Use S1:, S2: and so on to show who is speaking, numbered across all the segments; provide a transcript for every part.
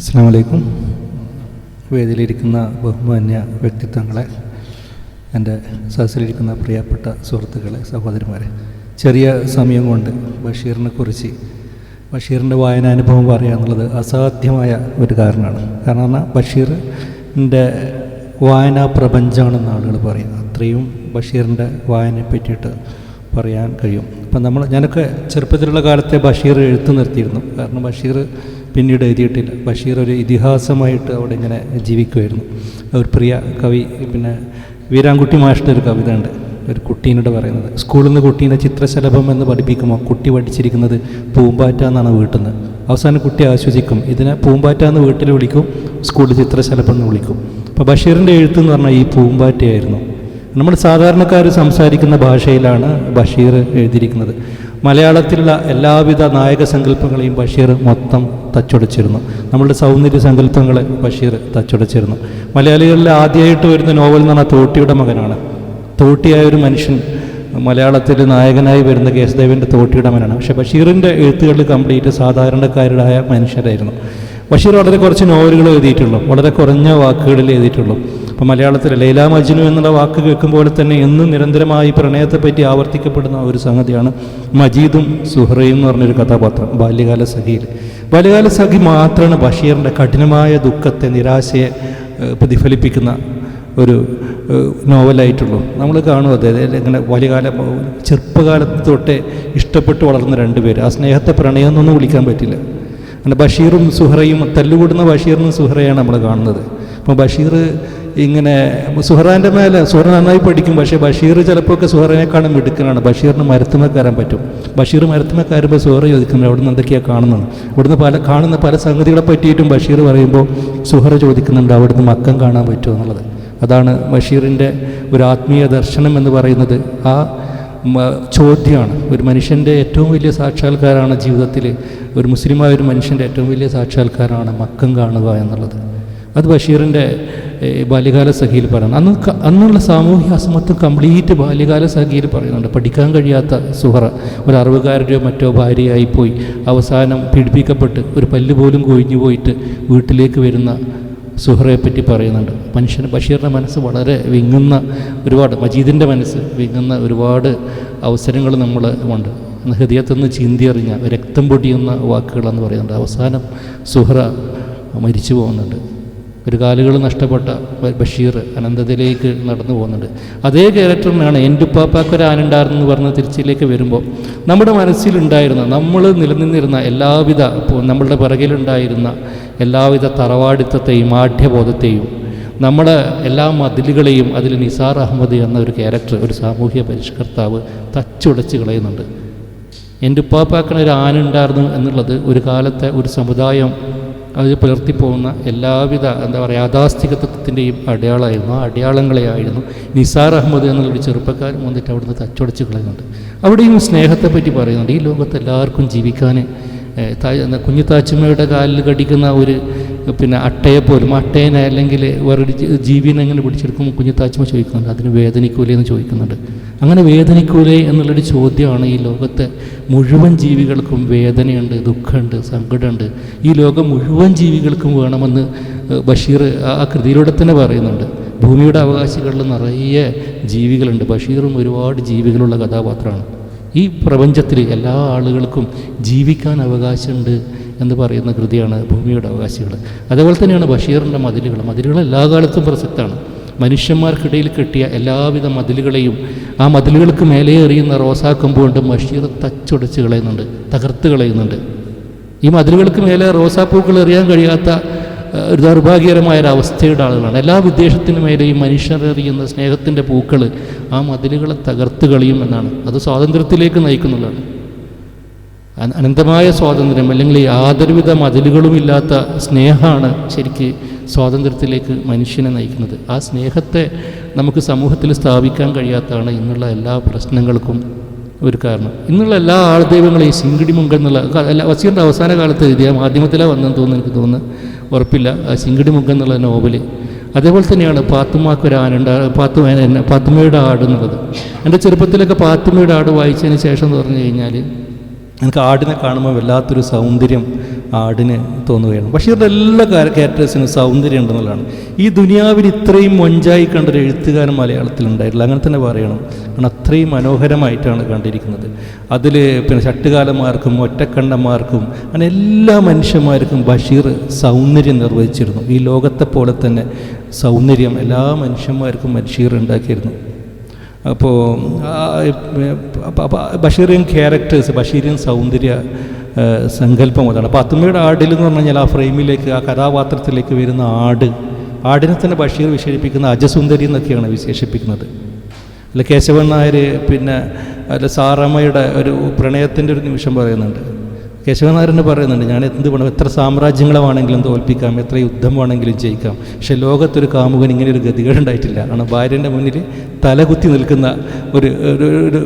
S1: അസ്സാം വലൈക്കും വേദിയിലിരിക്കുന്ന ബഹുമാന്യ വ്യക്തിത്വങ്ങളെ എന്റെ സദസ്സിലിരിക്കുന്ന പ്രിയപ്പെട്ട സുഹൃത്തുക്കളെ സഹോദരിമാരെ ചെറിയ സമയം കൊണ്ട് ബഷീറിനെ കുറിച്ച് ബഷീറിന്റെ വായനാനുഭവം പറയുക എന്നുള്ളത് അസാധ്യമായ ഒരു കാരണമാണ്. കാരണം എന്നാൽ ബഷീറിന്റെ വായനാ പ്രപഞ്ചമാണെന്ന് ആളുകൾ പറയും അത്രയും ബഷീറിന്റെ വായനയെ പറ്റിയിട്ട് പറയാൻ കഴിയും. അപ്പം നമ്മൾ ഞാനൊക്കെ ചെറുപ്പത്തിലുള്ള കാലത്തെ ബഷീർ എഴുത്തു നിർത്തിയിരുന്നു. കാരണം ബഷീർ പിന്നീട് എഴുതിയിട്ടില്ല. ബഷീർ ഒരു ഇതിഹാസമായിട്ട് അവിടെ ഇങ്ങനെ ജീവിക്കുമായിരുന്നു ഒരു പ്രിയ കവി പിന്നെ വീരാൻകുട്ടി മാഷിന്റെ ഒരു കവിത ഉണ്ട്. ഒരു കുട്ടീനോട് പറയുന്നത് സ്കൂളിൽ നിന്ന് കുട്ടീനെ ചിത്രശലഭം എന്ന് പഠിപ്പിക്കുമ്പോൾ കുട്ടി പഠിച്ചിരിക്കുന്നത് പൂമ്പാറ്റ എന്നാണ് വീട്ടിൽ നിന്ന് അവസാനം കുട്ടി ആശ്വസിക്കും ഇതിനെ പൂമ്പാറ്റ എന്ന് വീട്ടിൽ വിളിക്കും സ്കൂളിൽ ചിത്രശലഭം എന്ന് വിളിക്കും. അപ്പോൾ ബഷീറിന്റെ എഴുത്ത് എന്ന് പറഞ്ഞാൽ ഈ പൂമ്പാറ്റയായിരുന്നു. നമ്മൾ സാധാരണക്കാർ സംസാരിക്കുന്ന ഭാഷയിലാണ് ബഷീർ എഴുതിയിരിക്കുന്നത്. മലയാളത്തിലുള്ള എല്ലാവിധ നായക സങ്കല്പങ്ങളെയും ബഷീർ മൊത്തം തച്ചുടച്ചിരുന്നു. നമ്മളുടെ സൗന്ദര്യ സങ്കല്പങ്ങൾ ബഷീർ തച്ചുടച്ചിരുന്നു. മലയാളികളിൽ ആദ്യമായിട്ട് വരുന്ന നോവൽ എന്ന് പറഞ്ഞാൽ തോട്ടിയുടെ മകനാണ്. തോട്ടിയായ ഒരു മനുഷ്യൻ മലയാളത്തിൽ നായകനായി വരുന്ന കേശദേവന്റെ തോട്ടിയുടെ മകനാണ്. പക്ഷേ ബഷീറിന്റെ എഴുത്തുകളിൽ കംപ്ലീറ്റ് സാധാരണക്കാരായ മനുഷ്യരായിരുന്നു. ബഷീർ വളരെ കുറച്ച് നോവലുകൾ എഴുതിയിട്ടുള്ളൂ. വളരെ കുറഞ്ഞ വാക്കുകളിൽ എഴുതിയിട്ടുള്ളൂ. അപ്പോൾ മലയാളത്തിൽ ലൈല മജ്നു എന്നുള്ള വാക്ക് കേൾക്കുമ്പോൾ തന്നെ എന്നും നിരന്തരമായി പ്രണയത്തെപ്പറ്റി ആവർത്തിക്കപ്പെടുന്ന ഒരു സംഗതിയാണ് മജീദും സുഹറയും എന്ന് പറഞ്ഞൊരു കഥാപാത്രം ബാല്യകാല സഖിയിൽ. ബാല്യകാല സഖി മാത്രമാണ് ബഷീറിന്റെ കഠിനമായ ദുഃഖത്തെ നിരാശയെ പ്രതിഫലിപ്പിക്കുന്ന ഒരു നോവലായിട്ടുള്ളൂ. നമ്മൾ കാണും അതെ. അതായത് ഇങ്ങനെ ബാല്യകാല ചെറുപ്പകാലത്ത് തൊട്ടേ ഇഷ്ടപ്പെട്ട് വളർന്ന രണ്ടുപേർ ആ സ്നേഹത്തെ പ്രണയം എന്നൊന്നും വിളിക്കാൻ പറ്റില്ല. അങ്ങനെ ബഷീറും സുഹറയും തല്ലുകൂടുന്ന ബഷീറിനും സുഹറയാണ് നമ്മൾ കാണുന്നത്. അപ്പോൾ ബഷീർ ഇങ്ങനെ സുഹറാന്റെ മേലെ സുഹറ നന്നായി പഠിക്കും പക്ഷേ ബഷീർ ചിലപ്പോൾ ഒക്കെ സുഹറേക്കാളും മിടുക്കനാണ്. ബഷീറിന് മരത്തുമേ കയറാൻ പറ്റും. ബഷീർ മരത്തുമേ കയറുമ്പോൾ സുഹറ ചോദിക്കുന്നത് അവിടുന്ന് എന്തൊക്കെയാണ് കാണുന്നത്? ഇവിടുന്ന് പല കാണുന്ന പല സംഗതികളെ പറ്റിയിട്ടും ബഷീർ പറയുമ്പോൾ സുഹറ ചോദിക്കുന്നുണ്ട് അവിടുന്ന് മക്കം കാണാൻ പറ്റുമോ എന്നുള്ളത്. അതാണ് ബഷീറിന്റെ ഒരു ആത്മീയ ദർശനം എന്ന് പറയുന്നത്. ആ ചോദ്യമാണ്. ഒരു മനുഷ്യന്റെ ഏറ്റവും വലിയ സാക്ഷാത്കാരമാണ് ജീവിതത്തിൽ ഒരു മുസ്ലിമായ ഒരു മനുഷ്യന്റെ ഏറ്റവും വലിയ സാക്ഷാത്കാരമാണ് മക്കം കാണുക എന്നുള്ളത്. അത് ബഷീറിന്റെ ബാല്യകാല സഖിയിൽ പറയുന്നു. അന്ന് അന്നുള്ള സാമൂഹ്യ അസമത്വം കംപ്ലീറ്റ് ബാല്യകാല സഖിയിൽ പറയുന്നുണ്ട്. പഠിക്കാൻ കഴിയാത്ത സുഹറ ഒരു അറിവുകാരുടെയോ മറ്റോ ഭാര്യയായി പോയി അവസാനം പീഡിപ്പിക്കപ്പെട്ട് ഒരു പല്ല് പോലും കൊഴിഞ്ഞു പോയിട്ട് വീട്ടിലേക്ക് വരുന്ന സുഹറയെ പറ്റി പറയുന്നുണ്ട്. മനുഷ്യന് ബഷീറിന്റെ മനസ്സ് വളരെ വിങ്ങുന്ന ഒരുപാട് മജീദിന്റെ മനസ്സ് വിങ്ങുന്ന ഒരുപാട് അവസരങ്ങൾ നമ്മൾ ഉണ്ട്. ഹൃദയത്തിൽ നിന്ന് ചിന്തിയറിഞ്ഞ രക്തം പൊടിയുന്ന വാക്കുകളെന്ന് പറയുന്നുണ്ട്. അവസാനം സുഹറ മരിച്ചു പോകുന്നുണ്ട്. ഒരു കാലുകൾ നഷ്ടപ്പെട്ട ബഷീർ അനന്തതയിലേക്ക് നടന്നു പോകുന്നുണ്ട്. അതേ ക്യാരക്ടറിനാണ് എന്റെ ഉപ്പാപ്പാക്കൊരു ആനുണ്ടായിരുന്നു എന്ന് പറഞ്ഞ് തിരിച്ചിലേക്ക് വരുമ്പോൾ നമ്മുടെ മനസ്സിലുണ്ടായിരുന്ന നമ്മൾ നിലനിന്നിരുന്ന എല്ലാവിധ നമ്മളുടെ പിറകിലുണ്ടായിരുന്ന എല്ലാവിധ തറവാടിത്തത്തെയും ആഢ്യബോധത്തെയും നമ്മൾ എല്ലാ മതിലുകളെയും അതിൽ നിസാർ അഹമ്മദ് എന്ന ഒരു ക്യാരക്ടർ ഒരു സാമൂഹ്യ പരിഷ്കർത്താവ് തച്ചുടച്ച് കളയുന്നുണ്ട്. എന്റെ ഉപ്പാപ്പാക്കണ ഒരു ആനുണ്ടായിരുന്നു എന്നുള്ളത് ഒരു കാലത്തെ ഒരു സമുദായം അത് പുലർത്തിപ്പോകുന്ന എല്ലാവിധ എന്താ പറയുക യാഥാസ്ഥികത്വത്തിന്റെയും അടയാളമായിരുന്നു. ആ അടയാളങ്ങളെയായിരുന്നു നിസാർ അഹമ്മദ് എന്നുള്ളൊരു ചെറുപ്പക്കാരൻ വന്നിട്ട് അവിടുന്ന് തച്ചുടച്ച് കളയുന്നുണ്ട്. അവിടെയും സ്നേഹത്തെപ്പറ്റി പറയുന്നുണ്ട്. ഈ ലോകത്ത് എല്ലാവർക്കും ജീവിക്കാൻ ഏഹ്, താ- കുഞ്ഞു താച്ചുമ്മയുടെ കാലിൽ കടിക്കുന്ന ഒരു പിന്നെ അട്ടയെ പോലും അട്ടേനെ അല്ലെങ്കിൽ വേറൊരു ജീവിനെ എങ്ങനെ പിടിച്ചെടുക്കുമ്പോൾ കുഞ്ഞു താച്ചുമ്മ ചോദിക്കുന്നുണ്ട്. അതിന് വേദനിക്കൂലേ എന്ന് ചോദിക്കുന്നുണ്ട്. അങ്ങനെ വേദനിക്കൂലേ എന്നുള്ളൊരു ചോദ്യമാണ് ഈ ലോകത്തെ മുഴുവൻ ജീവികൾക്കും വേദനയുണ്ട് ദുഃഖമുണ്ട് സങ്കടമുണ്ട്. ഈ ലോകം മുഴുവൻ ജീവികൾക്കും വേണമെന്ന് ബഷീർ ആ കൃതിയിലൂടെ തന്നെ പറയുന്നുണ്ട്. ഭൂമിയുടെ അവകാശികളിൽ നിറയെ ജീവികളുണ്ട്. ബഷീറും ഒരുപാട് ജീവികളുള്ള കഥാപാത്രമാണ്. ഈ പ്രപഞ്ചത്തിൽ എല്ലാ ആളുകൾക്കും ജീവിക്കാൻ അവകാശമുണ്ട് എന്ന് പറയുന്ന കൃതിയാണ് ഭൂമിയുടെ അവകാശികൾ. അതേപോലെ തന്നെയാണ് ബഷീറിന്റെ മതിലുകൾ. മതിലുകൾ എല്ലാ കാലത്തും പ്രസക്തമാണ് മനുഷ്യന്മാർക്കിടയിൽ കെട്ടിയ എല്ലാവിധ മതിലുകളെയും ആ മതിലുകൾക്ക് മേലെ എറിയുന്ന റോസാക്കമ്പ് കൊണ്ട് ബഷീർ തച്ചുടച്ച് കളയുന്നുണ്ട് തകർത്ത് കളയുന്നുണ്ട്. ഈ മതിലുകൾക്ക് മേലെ റോസാപ്പൂക്കൾ എറിയാൻ കഴിയാത്ത ഒരു ദൗർഭാഗ്യകരമായ ഒരു അവസ്ഥയുടെ ആളുകളാണ്. എല്ലാ വിദ്വേഷത്തിനു മേലെയും മനുഷ്യർ എറിയുന്ന സ്നേഹത്തിന്റെ പൂക്കൾ ആ മതിലുകളെ തകർത്ത് കളിയും എന്നാണ്. അത് സ്വാതന്ത്ര്യത്തിലേക്ക് നയിക്കുന്നുള്ളതാണ് അനന്തമായ സ്വാതന്ത്ര്യം അല്ലെങ്കിൽ യാതൊരുവിധ മതിലുകളുമില്ലാത്ത സ്നേഹമാണ് ശരിക്ക് സ്വാതന്ത്ര്യത്തിലേക്ക് മനുഷ്യനെ നയിക്കുന്നത്. ആ സ്നേഹത്തെ നമുക്ക് സമൂഹത്തിൽ സ്ഥാപിക്കാൻ കഴിയാത്തതാണ് ഇന്നുള്ള എല്ലാ പ്രശ്നങ്ങൾക്കും ഒരു കാരണം. ഇന്നുള്ള എല്ലാ ആൾ ആൾദൈവങ്ങളെയും ശിങ്കിടി മുങ്കൻ എന്നുള്ള അല്ല വസീറിന്റെ അവസാന കാലത്ത് എഴുതിയ മാധ്യമത്തിലാണ് വന്നെന്ന് തോന്നുന്നു എനിക്ക് തോന്നുന്നു. ഉറപ്പില്ല. ആ ശിങ്കിടി മുങ്കൻ എന്നുള്ള നോവൽ. അതേപോലെ തന്നെയാണ് പാത്തുമാക്കൊരു ആനുണ്ട് പാത്തു എന്നെ- പാത്തുമ്മയുടെ ആട് എന്നുള്ളത്. എന്റെ ചെറുപ്പത്തിലൊക്കെ പാത്തുമ്മയുടെ ആട് വായിച്ചതിന് ശേഷം എന്ന് പറഞ്ഞു കഴിഞ്ഞാൽ എനിക്ക് ആടിനെ കാണുമ്പോൾ വല്ലാത്തൊരു സൗന്ദര്യം ആടിന് തോന്നുകയാണ് ബഷീറിന്റെ എല്ലാ ക്യാരക്ടേഴ്സിനും സൗന്ദര്യം ഉണ്ടെന്നുള്ളതാണ് ഈ ദുനിയാവിൽ ഇത്രയും മൊഞ്ചായി കണ്ടൊരു എഴുത്തുകാരൻ മലയാളത്തിൽ ഉണ്ടായിട്ടില്ല അങ്ങനെ തന്നെ പറയണം കാരണം അത്രയും മനോഹരമായിട്ടാണ് കണ്ടിരിക്കുന്നത് അതിൽ പിന്നെ ചട്ടുകാലന്മാർക്കും ഒറ്റക്കണ്ണന്മാർക്കും അങ്ങനെ എല്ലാ മനുഷ്യന്മാർക്കും ബഷീർ സൗന്ദര്യം നിർവഹിച്ചിരുന്നു ഈ ലോകത്തെ പോലെ തന്നെ സൗന്ദര്യം എല്ലാ മനുഷ്യന്മാർക്കും ബഷീർ ഉണ്ടാക്കിയിരുന്നു അപ്പോൾ ബഷീറിയൻ ക്യാരക്ടേഴ്സ് ബഷീറിയൻ സൗന്ദര്യ സങ്കല്പം അതാണ്. അപ്പോൾ അത്തുമ്മയുടെ ആടിൽ എന്ന് പറഞ്ഞു കഴിഞ്ഞാൽ ആ ഫ്രെയിമിലേക്ക് ആ കഥാപാത്രത്തിലേക്ക് വരുന്ന ആട് ആടിനെ തന്നെ ബഷീർ വിശേഷിപ്പിക്കുന്ന അജസുന്ദരി എന്നൊക്കെയാണ് വിശേഷിപ്പിക്കുന്നത്. അല്ല കേശവൻ നായർ പിന്നെ അല്ല സാറമ്മയുടെ ഒരു പ്രണയത്തിന്റെ ഒരു നിമിഷം പറയുന്നുണ്ട്. കേശവൻ നായരന് പറയുന്നുണ്ട് ഞാൻ എന്ത് വേണം? എത്ര സാമ്രാജ്യങ്ങളെ വേണമെങ്കിലും തോൽപ്പിക്കാം? എത്ര യുദ്ധം വേണമെങ്കിലും ജയിക്കാം? പക്ഷേ ലോകത്തൊരു കാമുകൻ ഇങ്ങനെ ഒരു ഗതികേടുണ്ടായിട്ടില്ല കാരണം ഭാര്യന്റെ മുന്നിൽ തലകുത്തി നിൽക്കുന്ന ഒരു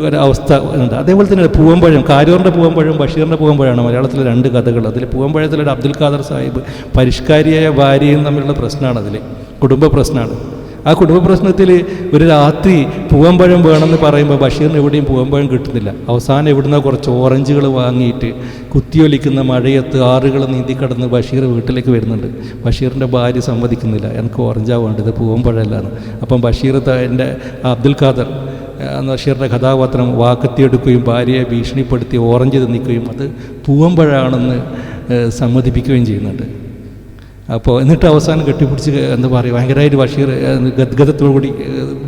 S1: ഒരു അവസ്ഥ ഉണ്ട്. അതേപോലെ തന്നെ പൂവമ്പഴം കാരൂറിന്റെ പൂവമ്പഴം ബഷീറിന്റെ പൂവമ്പഴമാണ് മലയാളത്തിലെ രണ്ട് കഥകൾ. അതിൽ പൂവമ്പഴത്തിലൊരു അബ്ദുൽ ഖാദർ സാഹിബ് പരിഷ്കാരിയായ ഭാര്യയും തമ്മിലുള്ള പ്രശ്നമാണ് അതിൽ കുടുംബ പ്രശ്നമാണ്. ആ കുടുംബ പ്രശ്നത്തിൽ ഒരു രാത്രി പൂവമ്പഴം വേണമെന്ന് പറയുമ്പോൾ ബഷീറിന് എവിടെയും പൂവമ്പഴം കിട്ടുന്നില്ല. അവസാനം എവിടുന്ന കുറച്ച് ഓറഞ്ചുകൾ വാങ്ങിയിട്ട് കുത്തിയൊലിക്കുന്ന മഴയത്ത് ആറുകൾ നീന്തി കടന്ന് ബഷീർ വീട്ടിലേക്ക് വരുന്നുണ്ട്. ബഷീറിന്റെ ഭാര്യ സമ്മതിക്കുന്നില്ല. എനിക്ക് ഓറഞ്ചാ വേണ്ടത് പൂവമ്പഴമല്ലാന്ന് അപ്പം ബഷീർ എന്റെ അബ്ദുൽ ഖാദർ ബഷീറിന്റെ കഥാപാത്രം വാക്കത്തിയെടുക്കുകയും ഭാര്യയെ ഭീഷണിപ്പെടുത്തി ഓറഞ്ച് തിന്നിക്കുകയും അത് പൂവമ്പഴാണെന്ന് സമ്മതിപ്പിക്കുകയും ചെയ്യുന്നുണ്ട്. അപ്പോൾ എന്നിട്ട് അവസാനം കെട്ടിപ്പിടിച്ച് എന്താ പറയുക ഭയങ്കരമായിട്ട് ബഷീർ ഗദ്ഗതത്തോടുകൂടി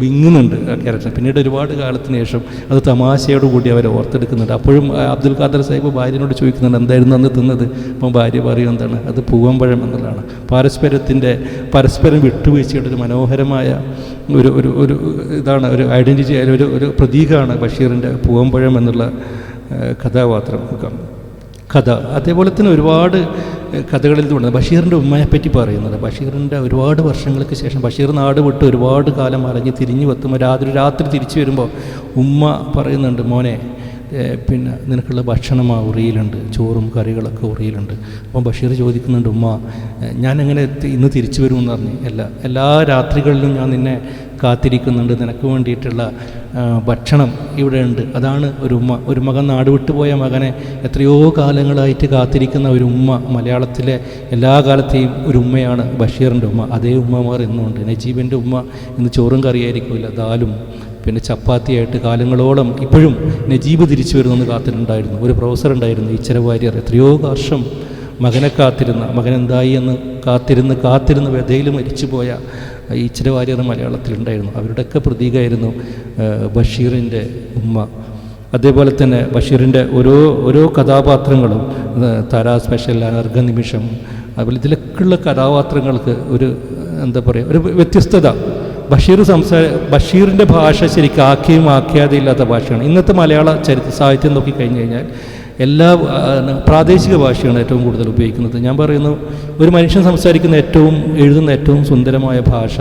S1: വിങ്ങുന്നുണ്ട് ക്യാരക്ടർ പിന്നീട് ഒരുപാട് കാലത്തിന് ശേഷം അത് തമാശയോടുകൂടി അവരെ ഓർത്തെടുക്കുന്നുണ്ട്. അപ്പോഴും അബ്ദുൽ ഖാദർ സാഹിബ് ഭാര്യനോട് ചോദിക്കുന്നുണ്ട് എന്തായിരുന്നു അന്ന് തിന്നത്? അപ്പം ഭാര്യ പറയും എന്താണ്? അത് പൂവമ്പഴം എന്നുള്ളതാണ്. പാരസ്പര്യത്തിന്റെ പരസ്പരം വിട്ടുവീഴ്ചയുടെ ഒരു മനോഹരമായ ഒരു ഒരു ഒരു ഇതാണ് ഒരു ഐഡന്റിറ്റി ഒരു ഒരു പ്രതീകമാണ് ബഷീറിന്റെ പൂവമ്പഴം എന്നുള്ള കഥാപാത്രം. കഥ. അതേപോലെ തന്നെ ഒരുപാട് കഥകളിൽ തുടങ്ങുന്നത്. ബഷീറിന്റെ ഉമ്മയെപ്പറ്റി പറയുന്നത്. ബഷീറിന്റെ ഒരുപാട് വർഷങ്ങൾക്ക് ശേഷം ബഷീർ നാട് വിട്ട് ഒരുപാട് കാലം അലഞ്ഞ് തിരിഞ്ഞു എത്തുമ്പോൾ രാത്രി രാത്രി തിരിച്ചു വരുമ്പോൾ ഉമ്മ പറയുന്നുണ്ട് മോനെ പിന്നെ നിനക്കുള്ള ഭക്ഷണം ആ ഉറിയിലുണ്ട്. ചോറും കറികളൊക്കെ ഉറിയിലുണ്ട്. അപ്പം ബഷീർ ചോദിക്കുന്നുണ്ട് ഉമ്മ ഞാൻ എങ്ങനെ ഇന്ന് തിരിച്ചു വരുമെന്ന് പറഞ്ഞ്. എല്ലാ എല്ലാ രാത്രികളിലും ഞാൻ നിന്നെ കാത്തിരിക്കുന്നുണ്ട്. നിനക്ക് വേണ്ടിയിട്ടുള്ള ഭക്ഷണം ഇവിടെ ഉണ്ട്. അതാണ് ഒരു ഉമ്മ ഒരു മകൻ നാട് വിട്ടുപോയ മകനെ എത്രയോ കാലങ്ങളായിട്ട് കാത്തിരിക്കുന്ന ഒരു ഉമ്മ. മലയാളത്തിലെ എല്ലാ കാലത്തെയും ഒരു ഉമ്മയാണ് ബഷീറിന്റെ ഉമ്മ. അതേ ഉമ്മമാർ ഇന്നുണ്ട് നജീബിന്റെ ഉമ്മ ഇന്ന് ചോറും കറിയായിരിക്കില്ല ദാലും പിന്നെ ചപ്പാത്തിയായിട്ട് കാലങ്ങളോളം ഇപ്പോഴും നജീബ് തിരിച്ചു വരുന്നെന്ന് കാത്തിട്ടുണ്ടായിരുന്നു. ഒരു പ്രൊഫസർ ഉണ്ടായിരുന്നു ഈച്ചര വാര്യർ. എത്രയോ വർഷം മകനെ കാത്തിരുന്ന മകൻ എന്തായി എന്ന് കാത്തിരുന്ന് കാത്തിരുന്ന് വ്യതയിൽ മരിച്ചുപോയ ഈച്ചിര വാര്യർ മലയാളത്തിലുണ്ടായിരുന്നു. അവരുടെയൊക്കെ പ്രതീകമായിരുന്നു ബഷീറിന്റെ ഉമ്മ. അതേപോലെ തന്നെ ബഷീറിന്റെ ഓരോ ഓരോ കഥാപാത്രങ്ങളും താര സ്പെഷ്യൽ അനർഘ നിമിഷം അതുപോലെ ഇതിലൊക്കെയുള്ള കഥാപാത്രങ്ങൾക്ക് ഒരു എന്താ പറയുക ഒരു വ്യത്യസ്തത. ബഷീർ സംസാര ബഷീറിന്റെ ഭാഷ ശരിക്കും ആക്കിയും ആക്കിയാതെ ഇല്ലാത്ത ഭാഷയാണ്. ഇന്നത്തെ മലയാള ചരിത്ര സാഹിത്യം നോക്കിക്കഴിഞ്ഞ് കഴിഞ്ഞാൽ എല്ലാ പ്രാദേശിക ഭാഷയാണ് ഏറ്റവും കൂടുതൽ ഉപയോഗിക്കുന്നത്. ഞാൻ പറയുന്നു ഒരു മനുഷ്യൻ സംസാരിക്കുന്ന ഏറ്റവും എഴുതുന്ന ഏറ്റവും സുന്ദരമായ ഭാഷ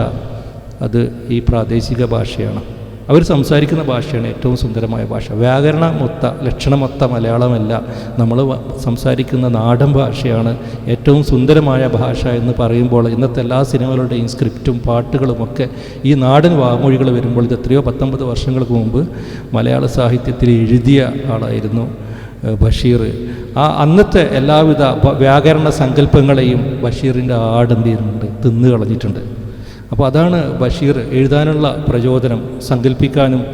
S1: അത് ഈ പ്രാദേശിക ഭാഷയാണ്. അവർ സംസാരിക്കുന്ന ഭാഷയാണ് ഏറ്റവും സുന്ദരമായ ഭാഷ. വ്യാകരണമൊത്ത ലക്ഷണമൊത്ത മലയാളമല്ല. നമ്മൾ സംസാരിക്കുന്ന നാടൻ ഭാഷയാണ് ഏറ്റവും സുന്ദരമായ ഭാഷ എന്ന് പറയുമ്പോൾ ഇന്നത്തെ എല്ലാ സിനിമകളുടെയും സ്ക്രിപ്റ്റും പാട്ടുകളുമൊക്കെ ഈ നാടൻ വാമൊഴികൾ വരുമ്പോൾ ഇത് എത്രയോ പത്തൊമ്പത് വർഷങ്ങൾക്ക് മുമ്പ് മലയാള സാഹിത്യത്തിൽ എഴുതിയ ആളായിരുന്നു. ബഷീർ. ആ അന്നത്തെ എല്ലാവിധ വ്യാകരണ സങ്കല്പങ്ങളെയും ബഷീറിന്റെ ആടെന്ത് ചെയ്യുന്നുണ്ട്? തിന്നു കളഞ്ഞിട്ടുണ്ട് അപ്പോൾ അതാണ് ബഷീർ എഴുതാനുള്ള പ്രചോദനം സങ്കല്പിക്കാനും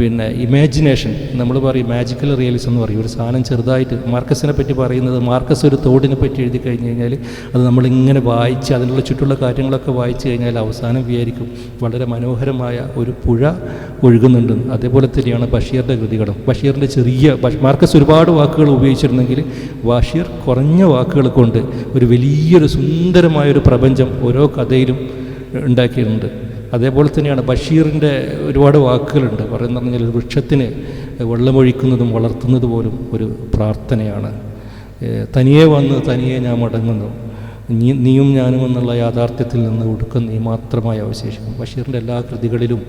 S1: പിന്നെ ഇമാജിനേഷൻ നമ്മൾ പറയും മാജിക്കൽ റിയലിസം എന്ന് പറയും. ഒരു സാധനം ചെറുതായിട്ട് മാർക്കസിനെ പറ്റി പറയുന്നത് മാർക്കസ് ഒരു തോടിനെ പറ്റി എഴുതി കഴിഞ്ഞ് കഴിഞ്ഞാൽ അത് നമ്മളിങ്ങനെ വായിച്ച് അതിനുള്ള ചുറ്റുള്ള കാര്യങ്ങളൊക്കെ വായിച്ചു കഴിഞ്ഞാൽ അവസാനം വിചാരിക്കും വളരെ മനോഹരമായ ഒരു പുഴ ഒഴുകുന്നുണ്ട്. അതേപോലെ തന്നെയാണ് ബഷീറിന്റെ കൃതികളും. ബഷീറിന്റെ ചെറിയ മാർക്കസ് ഒരുപാട് വാക്കുകൾ ഉപയോഗിച്ചിരുന്നെങ്കിൽ ബഷീർ കുറഞ്ഞ വാക്കുകൾ കൊണ്ട് ഒരു വലിയൊരു സുന്ദരമായൊരു പ്രപഞ്ചം ഓരോ കഥയിലും ഉണ്ടാക്കിയിട്ടുണ്ട്. അതേപോലെ തന്നെയാണ് ബഷീറിന്റെ ഒരുപാട് വാക്കുകളുണ്ട്. പറയുന്ന പറഞ്ഞാൽ ഒരു വൃക്ഷത്തിന് വെള്ളമൊഴിക്കുന്നതും വളർത്തുന്നത് പോലും ഒരു പ്രാർത്ഥനയാണ്. തനിയെ വന്ന് തനിയെ ഞാൻ മടങ്ങുന്നു. നീ നീയും ഞാനും എന്നുള്ള യാഥാർത്ഥ്യത്തിൽ നിന്ന് ഒടുക്കം നീ മാത്രമായി അവശേഷിക്കും ബഷീറിന്റെ എല്ലാ കൃതികളിലും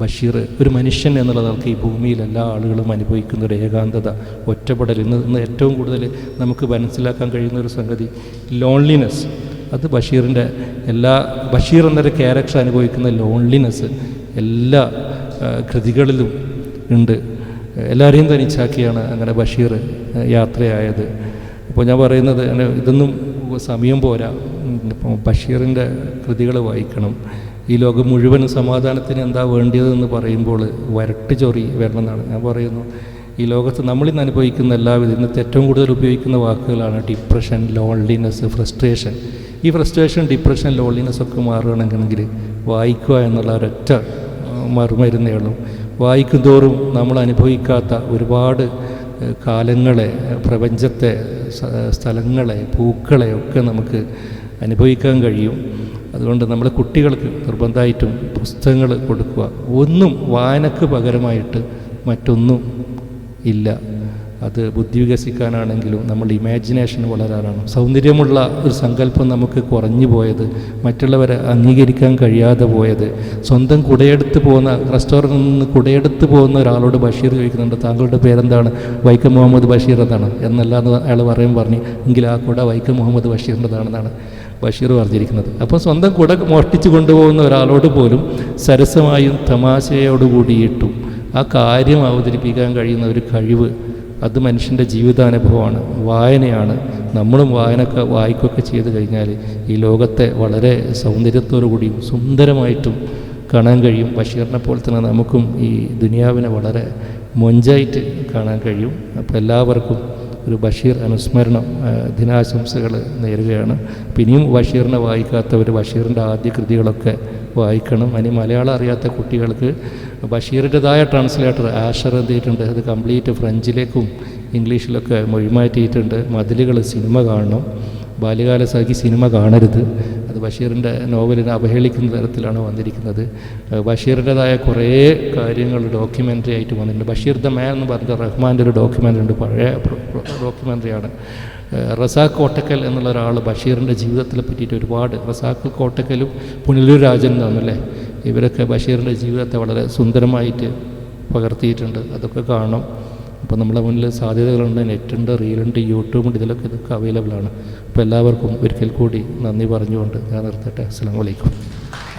S1: ബഷീർ ഒരു മനുഷ്യൻ എന്നുള്ള ഈ ഭൂമിയിൽ എല്ലാ ആളുകളും അനുഭവിക്കുന്ന ഒരു ഏകാന്തത ഒറ്റപ്പെടൽ. ഇന്ന് ഇന്ന് ഏറ്റവും കൂടുതൽ നമുക്ക് മനസ്സിലാക്കാൻ കഴിയുന്ന ഒരു സംഗതി ലോൺലിനെസ് അത് ബഷീറിന്റെ എല്ലാ ബഷീർ എന്നൊരു ക്യാരക്ടർ അനുഭവിക്കുന്ന ലോൺലിനെസ് എല്ലാ കൃതികളിലും ഉണ്ട്. എല്ലാവരെയും തനിച്ചാക്കിയാണ് അങ്ങനെ ബഷീർ യാത്രയായത്. അപ്പോൾ ഞാൻ പറയുന്നത് ഇതൊന്നും സമയം പോരാ. ബഷീറിന്റെ കൃതികൾ വായിക്കണം. ഈ ലോകം മുഴുവൻ സമാധാനത്തിന് എന്താ വേണ്ടിയതെന്ന് പറയുമ്പോൾ വരട്ട് ചൊറി വരണമെന്നാണ് ഞാൻ പറയുന്നു. ഈ ലോകത്ത് നമ്മളിന്ന് അനുഭവിക്കുന്ന എല്ലാവിധ ഇന്നത്തെ ഏറ്റവും കൂടുതൽ ഉപയോഗിക്കുന്ന വാക്കുകളാണ് ഡിപ്രഷൻ ലോൺലിനെസ് ഫ്രസ്ട്രേഷൻ ഈ ഫ്രസ്ട്രേഷൻ ഡിപ്രഷൻ ലോൺലിനെസ് ഒക്കെ മാറുകയാണെങ്കിൽ വായിക്കുക എന്നുള്ള ഒരൊറ്റ മറുമരുന്നേ ഉള്ളൂ. വായിക്കും തോറും നമ്മൾ അനുഭവിക്കാത്ത ഒരുപാട് കാലങ്ങളെ പ്രപഞ്ചത്തെ സ്ഥലങ്ങളെ പൂക്കളെ ഒക്കെ നമുക്ക് അനുഭവിക്കാൻ കഴിയും. അതുകൊണ്ട് നമ്മൾ കുട്ടികൾക്ക് നിർബന്ധമായിട്ടും പുസ്തകങ്ങൾ കൊടുക്കുക. ഒന്നും വായനക്ക് പകരമായിട്ട് മറ്റൊന്നും ഇല്ല. അത് ബുദ്ധി വികസിക്കാനാണെങ്കിലും നമ്മുടെ ഇമാജിനേഷൻ വളരാനാണ് സൗന്ദര്യമുള്ള ഒരു സങ്കല്പം നമുക്ക് കുറഞ്ഞു പോയത് മറ്റുള്ളവരെ അംഗീകരിക്കാൻ കഴിയാതെ പോയത്. സ്വന്തം കുടയെടുത്ത് പോകുന്ന റെസ്റ്റോറന്റിൽ നിന്ന് കുടയെടുത്ത് പോകുന്ന ഒരാളോട് ബഷീർ ചോദിക്കുന്നുണ്ട് താങ്കളുടെ പേരെന്താണ്? വൈക്കം മുഹമ്മദ് ബഷീർ എന്നാണ്. എന്നല്ലാന്ന് അയാൾ പറയും പറഞ്ഞു എങ്കിൽ ആ കുട വൈക്കം മുഹമ്മദ് ബഷീറിന്റെതാണെന്നാണ് ബഷീർ പറഞ്ഞിരിക്കുന്നത്. അപ്പോൾ സ്വന്തം കുട മോഷ്ടിച്ചു കൊണ്ടുപോകുന്ന ഒരാളോട് പോലും സരസമായും തമാശയോടുകൂടിയിട്ടും ആ കാര്യം അവതരിപ്പിക്കാൻ കഴിയുന്ന ഒരു കഴിവ് അത് മനുഷ്യന്റെ ജീവിതാനുഭവമാണ്. വായനയാണ്. നമ്മളും വായനക്ക വായിക്കുകയൊക്കെ ചെയ്ത് കഴിഞ്ഞാൽ ഈ ലോകത്തെ വളരെ സൗന്ദര്യത്തോടു കൂടിയും സുന്ദരമായിട്ടും കാണാൻ കഴിയും. ബഷീറിനെ പോലെ തന്നെ നമുക്കും ഈ ദുനിയാവിനെ വളരെ മൊഞ്ചായിട്ട് കാണാൻ കഴിയും. അപ്പോൾ എല്ലാവർക്കും ഒരു ബഷീർ അനുസ്മരണം ദിനാശംസകൾ നേരുകയാണ്. പിന്നെയും ബഷീറിനെ വായിക്കാത്തവർ ബഷീറിന്റെ ആദ്യ കൃതികളൊക്കെ വായിക്കണം. ഇനി മലയാളം അറിയാത്ത കുട്ടികൾക്ക് ബഷീറിന്റെതായ ട്രാൻസ്ലേറ്റർ ആഷർ എന്ത് ചെയ്തിട്ടുണ്ട് അത് കംപ്ലീറ്റ് ഫ്രഞ്ചിലേക്കും ഇംഗ്ലീഷിലൊക്കെ മൊഴിമാറ്റിയിട്ടുണ്ട്. മതിലുകൾ സിനിമ കാണണം. ബാല്യകാല സഖി സിനിമ കാണരുത്. അത് ബഷീറിന്റെ നോവലിനെ അവഹേളിക്കുന്ന തരത്തിലാണ് വന്നിരിക്കുന്നത്. ബഷീറിന്റെതായ കുറേ കാര്യങ്ങൾ ഡോക്യുമെന്ററി ആയിട്ട് വന്നിട്ടുണ്ട്. ബഷീർ ദ മാൻ എന്ന് പറഞ്ഞ റഹ്മാന്റെ ഒരു ഡോക്യുമെന്ററി ഉണ്ട്. പഴയ ഡോക്യുമെന്ററിയാണ് റസാഖ് കോട്ടക്കൽ എന്നുള്ള ഒരാൾ ബഷീറിന്റെ ജീവിതത്തിനെ പറ്റിയിട്ട് ഒരുപാട് റസാഖ് കോട്ടക്കലും പുനലൂർ രാജൻ തന്നല്ലേ? ഇവരൊക്കെ ബഷീറിന്റെ ജീവിതത്തെ വളരെ സുന്ദരമായിട്ട് പകർത്തിയിട്ടുണ്ട്. അതൊക്കെ കാണണം. അപ്പോൾ നമ്മുടെ മുന്നിൽ സാധ്യതകളുണ്ട്. നെറ്റുണ്ട് റീലുണ്ട് യൂട്യൂബുണ്ട് ഇതിലൊക്കെ ഇതൊക്കെ അവൈലബിൾ ആണ്. അപ്പോൾ എല്ലാവർക്കും ഒരിക്കൽ കൂടി നന്ദി പറഞ്ഞുകൊണ്ട് ഞാൻ നിർത്തട്ടെ. അസ്സാം വലൈക്കും